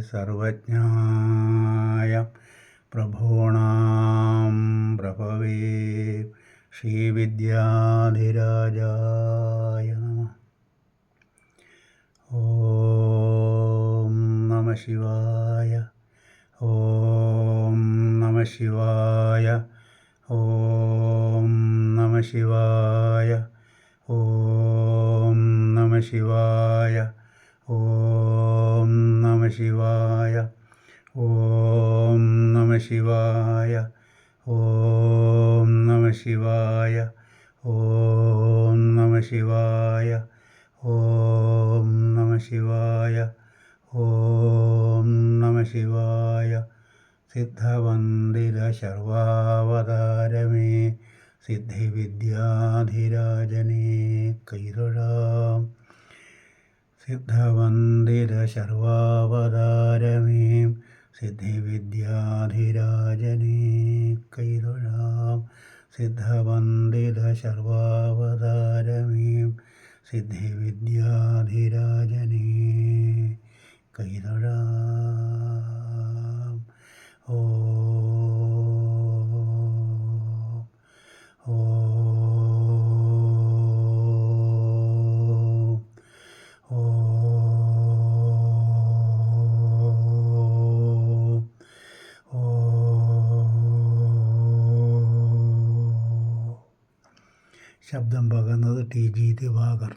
സർവജ്ഞായ പ്രഭൂണാം പ്രഭവേ ശ്രീവിദ്യാധിരാജായ നമ. ഓം നമ ശിവായ. ഓം നമ ശിവായ. ഓം നമ ശിവായ. ഓം നമ ശിവായ. ഓം നമ ശിവായ ഓം നമ ശിവായ ഓം നമ ശിവായ ഓം നമ ശിവായ ഓം നമ ശിവായ ഓം നമ ശിവായ സിദ്ധവന്ദിത ശർവാവതാരമേ സിദ്ധിവിദ്യാധിരാജനേ കൈതൊഴാം सिद्धवन्दितशर्वावतारमीं सिद्धिविद्याधिराजनीं कैरुणां सिद्धवन्दितशर्वावतारमीं सिद्धिविद्याधिराजनी कैरुणाम् ॐ ശബ്ദം പകർന്നത് ടി ജി ദിവാകർ